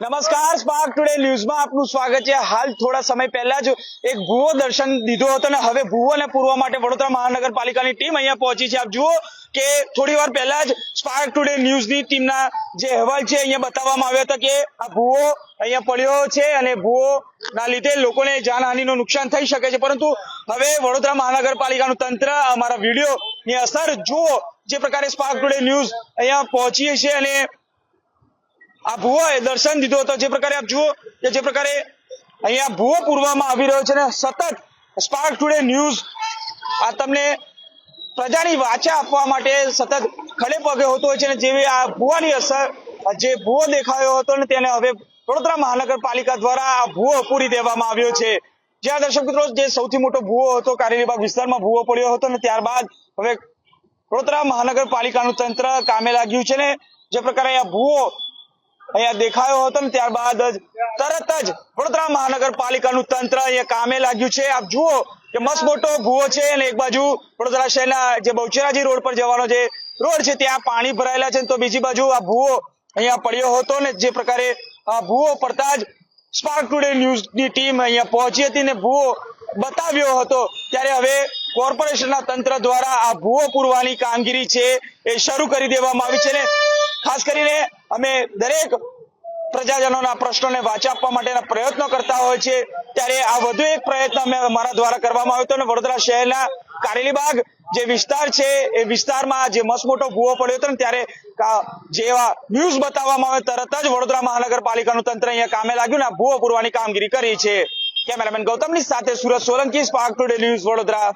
નમસ્કાર spark today ન્યૂઝમાં આપનું સ્વાગત છે. હાલ થોડા સમય પહેલા જ એક ભૂવો દર્શન દીધો હતો અને હવે ભૂવોને પૂરવા માટે વડોદરા મહાનગરપાલિકાની ટીમ અહીંયા પહોંચી છે. આપ જુઓ કે થોડી વાર પહેલા જ સ્પાર્ક ટુડે ન્યૂઝની ટીમના જે અહેવાલ છે અહીંયા બતાવવામાં આવ્યો હતો કે આ ભૂવો અહીંયા પડ્યો છે અને ભૂવો ના લીધે લોકોને જાનહાનિનું નુકસાન થઈ શકે છે. પરંતુ હવે વડોદરા મહાનગરપાલિકાનું તંત્ર અમારા વીડિયો ની અસર જુઓ જે પ્રકારે સ્પાર્ક ટુડે ન્યૂઝ અહીંયા પહોંચી છે અને આ ભૂવાએ દર્શન દીધો હતો. જે પ્રકારે આપ જુઓ કે જે પ્રકારે અહીંયા ભૂવો પૂરવામાં આવી રહ્યો છે ને સતત સ્પાર્ક ટુડે ન્યૂઝ આ તમને પ્રજાની વાચા આપવા માટે સતત ખડે પગે હોતો હોય છે ને જેવી આ ભૂવાની અસર જે ભૂવો દેખાયો હતો ને તેને હવે વડોદરા મહાનગરપાલિકા દ્વારા આ ભૂવો પૂરી દેવામાં આવ્યો છે. જ્યાં દર્શક મિત્રો, જે સૌથી મોટો ભૂવો હતો કારેલીબાગ વિસ્તારમાં ભૂવો પડ્યો હતો ને ત્યારબાદ હવે વડોદરા મહાનગરપાલિકાનું તંત્ર કામે લાગ્યું છે ને જે પ્રકારે આ ભૂવો અહીંયા દેખાયો હતો ને ત્યારબાદ જ. તરત જ વડોદરા મહાનગરપાલિકાનું તંત્ર અહીંયા કામે લાગ્યું છે. આપ જુઓ કે મસ્ત મોટો ભૂવો છે અને એક બાજુ વડોદરા શહેરના જે બહુચરાજી રોડ પર જવાનો જે રોડ છે ત્યાં પાણી ભરાયેલા છે તો બીજી બાજુ આ ભૂવો અહીંયા પડ્યો હતો ને જે પ્રકારે આ ભૂવો પડતા જ સ્પાર્ક ટુડે ન્યૂઝની ટીમ અહીંયા પહોંચી હતી ને ભૂવો બતાવ્યો હતો. ત્યારે હવે કોર્પોરેશનના તંત્ર દ્વારા આ ભૂવો પૂરવાની કામગીરી છે એ શરૂ કરી દેવામાં આવી છે ને ખાસ કરીને અમે દરેક પ્રજાજનોના પ્રશ્નોને વાચા આપવા માટેના પ્રયત્નો કરતા હોય છે. ત્યારે આ વધુ એક પ્રયત્ન અમે અમારા દ્વારા કરવામાં આવ્યો હતો અને વડોદરા શહેરના કારેલીબાગ જે વિસ્તાર છે, એ વિસ્તારમાં જે મસ્ત મોટો ભૂવો પડ્યો હતો ને ત્યારે જેવા ન્યૂઝ બતાવવામાં આવે તરત જ વડોદરા મહાનગરપાલિકાનું તંત્ર અહીંયા કામે લાગ્યું ને ભૂવો પૂરવાની કામગીરી કરી છે. કેમેરામેન ગૌતમની સાથે Surat Solanki, Spark Today News Vadodara.